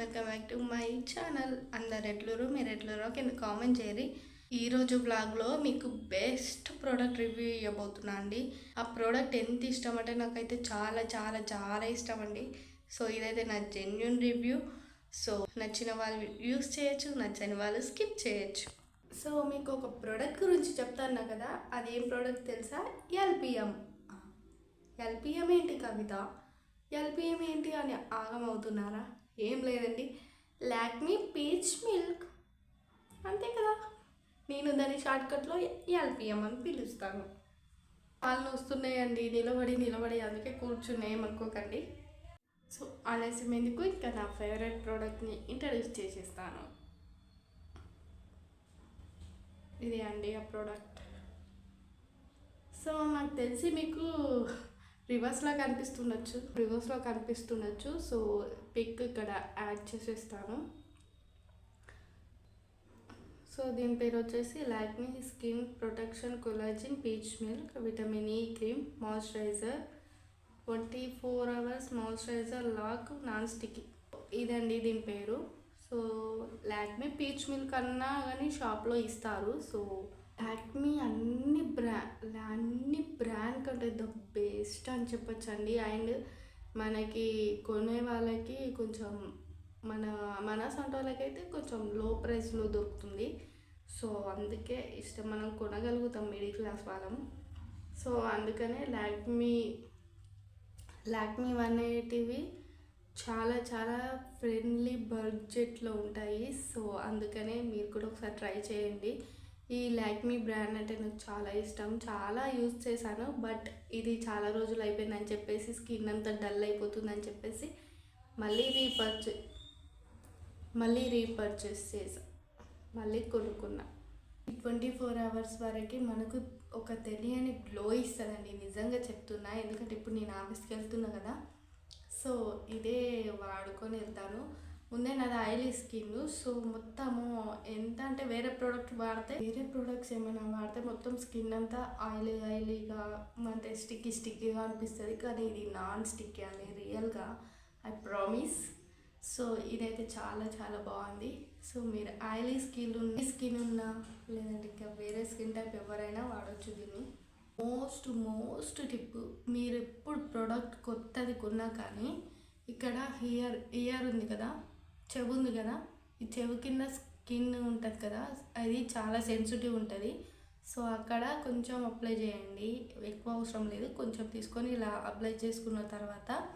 Welcome back to my channel. అందరు ఎట్లరు మీరు ఎట్లరో కింద కామెంట్ చేయరి ఈరోజు బ్లాగ్లో మీకు బెస్ట్ ప్రోడక్ట్ రివ్యూ ఇవ్వబోతున్నా అండి. ఆ ప్రోడక్ట్ ఎంత ఇష్టం అంటే నాకైతే చాలా చాలా చాలా ఇష్టం అండి సో ఇదైతే నా జెన్యున్ రివ్యూ. సో నచ్చిన వాళ్ళు యూస్ చేయొచ్చు నచ్చని వాళ్ళు స్కిప్ చేయొచ్చు. సో మీకు ఒక ప్రోడక్ట్ గురించి చెప్తాను కదా. అది ఏం ప్రోడక్ట్ తెలుసా? ఎల్పిఎం. ఎల్పిఎం ఏంటి కవిత? ఎల్పిఎం ఏంటి అని ఆగమవుతున్నారా? ఏం లేదండి. లాక్మీ పీచ్ మిల్క్ అంతే కదా? నేను దాని షార్ట్కట్లో ఎల్పిఎం అని పిలుస్తాను. వాళ్ళు వస్తున్నాయండి నిలబడి నిలబడి అందుకే కూర్చున్నాయేమనుకోకండి సో ఆలస్యం ఎందుకు? ఇంకా నా ఫేవరెట్ ప్రోడక్ట్ని ఇంట్రడ్యూస్ చేసేస్తాను. ఇది అండి ఆ ప్రోడక్ట్ సో నాకు తెలిసి మీకు రివర్స్లో కనిపిస్తుండొచ్చు. రివర్స్లో కనిపిస్తుండొచ్చు. సో పిక్ ఇక్కడ యాడ్ చేసేస్తాను. సో దీని పేరు వచ్చేసి Lakme skin protection collagen peach milk vitamin E cream moisturiser. Twenty four hours moisturiser lock non sticky ఇదండి దీని పేరు. సో లాక్మీ పీచ్ మిల్క్ అన్నా కానీ షాప్లో ఇస్తారు. సో లాక్మీ అన్ని బ్రా అన్ని బ్రాండ్ కంటే ద బెస్ట్ అని చెప్పొచ్చండి. అండ్ మనకి కొనే వాళ్ళకి కొంచెం మన మన సొంత వాళ్ళకైతే కొంచెం లో ప్రైస్లో దొరుకుతుంది. సో అందుకే ఇష్టం. మనం కొనగలుగుతాం మిడిల్ క్లాస్ వాళ్ళం. సో అందుకనే లాక్మీ లాక్మీ వన్ ఎయిటీవి చాలా చాలా ఫ్రెండ్లీ బడ్జెట్లో ఉంటాయి. సో అందుకనే మీరు కూడా ఒకసారి ట్రై చేయండి. ఈ లాక్మీ బ్రాండ్ అంటే నాకు చాలా ఇష్టం. చాలా యూజ్ చేశాను. బట్ ఇది చాలా రోజులు అయిపోయిందని చెప్పేసి స్కిన్ అంతా డల్ అయిపోతుందని చెప్పేసి మళ్ళీ రీపర్చే మళ్ళీ రీపర్చేస్ చేసా మళ్ళీ కొనుక్కున్నా. ట్వంటీ ఫోర్ అవర్స్ వరకు మనకు ఒక తెలియని గ్లో ఇస్తుందండి. నిజంగా చెప్తున్నా. ఎందుకంటే ఇప్పుడు నేను ఆఫీస్కి వెళ్తున్నా కదా. సో ఇదే వాడుకొని వెళ్తాను. ముందే నాది ఆయిలీ స్కిన్ సో మొత్తము ఎంత అంటే వేరే ప్రోడక్ట్ వాడితే వేరే ప్రోడక్ట్స్ ఏమైనా వాడితే మొత్తం స్కిన్ అంతా ఆయిలీ ఆయిలీగా అంటే స్టిక్కీ స్టిక్కీగా అనిపిస్తుంది. కానీ ఇది నాన్ స్టిక్కీ అని రియల్గా ఐ ప్రామిస్. సో ఇదైతే చాలా చాలా బాగుంది. సో మీరు ఆయిలీ స్కిన్ ఉన్న స్కిన్ ఉన్నా లేదంటే ఇంకా వేరే స్కిన్ టైప్ ఎవరైనా వాడచ్చు దీన్ని. మోస్ట్ మోస్ట్ టిప్ మీరు ఎప్పుడు ప్రోడక్ట్ కొత్తది కొన్నా కానీ ఇక్కడ హియర్ ఇయర్ ఉంది కదా చెవు ఉంది కదా? ఈ చెవు కింద స్కిన్ ఉంటుంది కదా? అది చాలా సెన్సిటివ్ ఉంటుంది. సో అక్కడ కొంచెం అప్లై చేయండి. ఎక్కువ అవసరం లేదు. కొంచెం తీసుకొని ఇలా అప్లై చేసుకున్న తర్వాత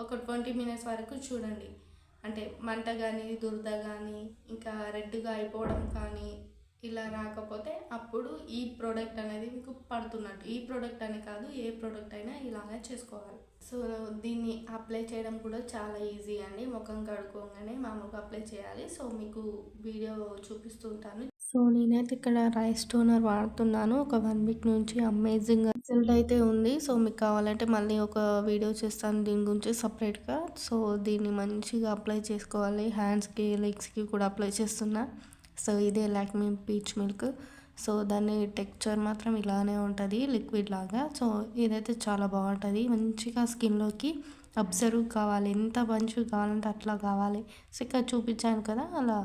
ఒక ట్వంటీ మినిట్స్ వరకు చూడండి. అంటే మంట కానీ దురద కానీ ఇంకా రెడ్గా అయిపోవడం కానీ ఇలా రాకపోతే అప్పుడు ఈ ప్రోడక్ట్ అనేది మీకు పడుతున్నట్టు. ఈ ప్రోడక్ట్ అని కాదు ఏ ప్రోడక్ట్ అయినా ఇలాగే చేసుకోవాలి. సో దీన్ని అప్లై చేయడం కూడా చాలా ఈజీ అండి. ముఖం కడుక్కోగానే మామూలుగా అప్లై చేయాలి. సో మీకు వీడియో చూపిస్తుంటాను సో నేనైతే ఇక్కడ రైస్ టోనర్ వాడుతున్నాను. ఒక వన్ వీక్ నుంచి అమేజింగ్ రిజల్ట్ అయితే ఉంది. సో మీకు కావాలంటే మళ్ళీ ఒక వీడియో చేస్తాను దీని గురించి సపరేట్గా సో దీన్ని మంచిగా అప్లై చేసుకోవాలి. హ్యాండ్స్కి లెగ్స్కి కూడా అప్లై చేస్తున్నా. సో ఇదే లాక్మీ పీచ్ మిల్క్ సో దాని టెక్చర్ మాత్రం ఇలానే ఉంటుంది లిక్విడ్ లాగా. సో ఇదైతే చాలా బాగుంటుంది. మంచిగా స్కిన్లోకి అబ్జర్వ్ కావాలి. ఎంత మంచిగా కావాలంటే అట్లా కావాలి. సో ఇక్కడ చూపించాను కదా అలా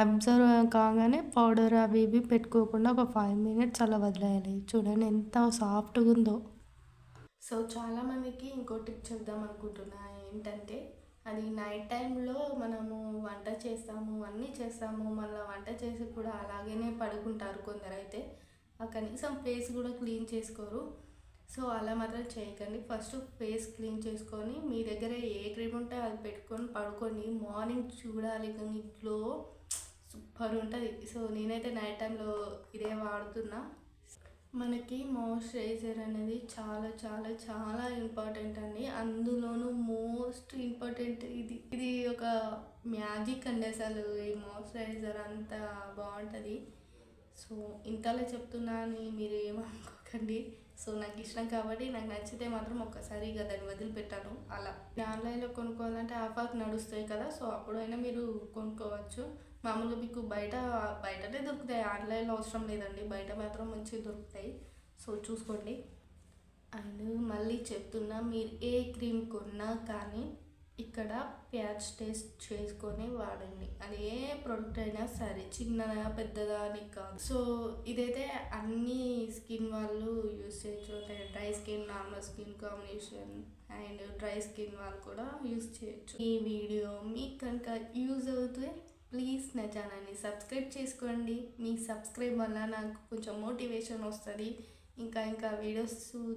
అబ్జర్వ్ కాగానే పౌడర్ అవి ఇవి పెట్టుకోకుండా ఒక ఫైవ్ మినిట్స్ అలా వదిలేయాలి. చూడండి ఎంత సాఫ్ట్గా ఉందో. సో చాలామందికి ఇంకో టిప్ చెప్దాం అనుకుంటున్నా ఏంటంటే అది నైట్ టైంలో మనము వంట చేస్తాము అన్నీ చేస్తాము మళ్ళీ వంట చేసి కూడా అలాగనే పడుకుంటారు కొందరైతే. కనీసం ఫేస్ కూడా క్లీన్ చేసుకోరు. సో అలా మాత్రం చేయకండి. ఫస్ట్ ఫేస్ క్లీన్ చేసుకొని మీ దగ్గర ఏ క్రీమ్ ఉంటే అది పెట్టుకొని పడుకొని మార్నింగ్ చూడాలి కానీ గ్లో సూపర్ ఉంటుంది. సో నేనైతే నైట్ టైంలో ఇదే వాడుతున్నా. మనకి మాయిశ్చరైజర్ అనేది చాలా చాలా చాలా ఇంపార్టెంట్ అండి. అందులోనూ మోస్ట్ ఇంపార్టెంట్ ఇది. ఇది ఒక మ్యాజిక్ అండి అసలు ఈ మాయిశ్చరైజర్ అంత బాగుంటుంది. సో ఇంతలో చెప్తున్నా అని మీరు ఏమనుకోకండి. సో నాకు ఇష్టం కాబట్టి నాకు నచ్చితే మాత్రం ఒక్కసారి ఇక దాన్ని వదిలిపెట్టాను. అలా. ఆన్లైన్లో కొనుక్కోవాలంటే ఆఫర్ నడుస్తాయి కదా సో అప్పుడైనా మీరు కొనుక్కోవచ్చు. మామూలుగా మీకు బయట బయటనే దొరుకుతాయి. ఆన్లైన్లో అవసరం లేదండి. బయట మాత్రం మంచిగా దొరుకుతాయి. సో చూసుకోండి. అండ్ మళ్ళీ చెప్తున్నా మీరు ఏ క్రీమ్ కొన్నా కానీ ఇక్కడ ప్యాచ్ టెస్ట్ చేసుకొని వాడండి. అది ఏ ప్రోడక్ట్ అయినా సరే చిన్నదా పెద్దదా అని కాదు. సో ఇదైతే అన్ని స్కిన్ వాళ్ళు యూస్ చేయొచ్చు. Dry skin normal skin combination and dry skin వాళ్ళు కూడా యూస్ చేయొచ్చు. ఈ వీడియో మీకు కనుక యూజ్ అవుతుంది ప్లీజ్ నా ఛానల్ని సబ్స్క్రైబ్ చేసుకోండి. మీ సబ్స్క్రైబ్ వల్ల నాకు కొంచెం మోటివేషన్ వస్తుంది. ఇంకా ఇంకా వీడియోస్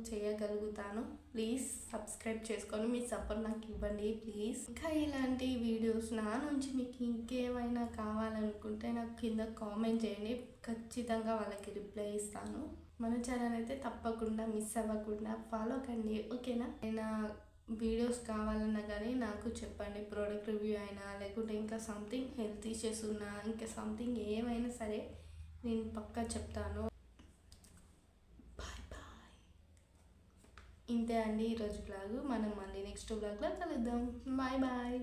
చేయగలుగుతాను. ప్లీజ్ సబ్స్క్రైబ్ చేసుకొని మీ సపోర్ట్ నాకు ఇవ్వండి ప్లీజ్. ఇంకా ఇలాంటి వీడియోస్ నా నుంచి మీకు ఇంకేమైనా కావాలనుకుంటే నాకు కింద కామెంట్ చేయండి. ఖచ్చితంగా వాళ్ళకి రిప్లై ఇస్తాను. మన ఛానల్ అయితే తప్పకుండా మిస్ అవ్వకుండా ఫాలో కండి ఓకేనా? నేను వీడియోస్ కావాలన్నా కానీ నాకు చెప్పండి. ప్రోడక్ట్ రివ్యూ అయినా లేకుంటే ఇంకా సంథింగ్ హెల్త్ ఇష్యూస్ ఉన్నా ఇంకా సంథింగ్ ఏమైనా సరే నేను పక్కా చెప్తాను. బాయ్ బాయ్ ఇంతే అండి ఈరోజు బ్లాగ్. మనం మళ్ళీ నెక్స్ట్ బ్లాగ్లో కలుద్దాం. Bye bye.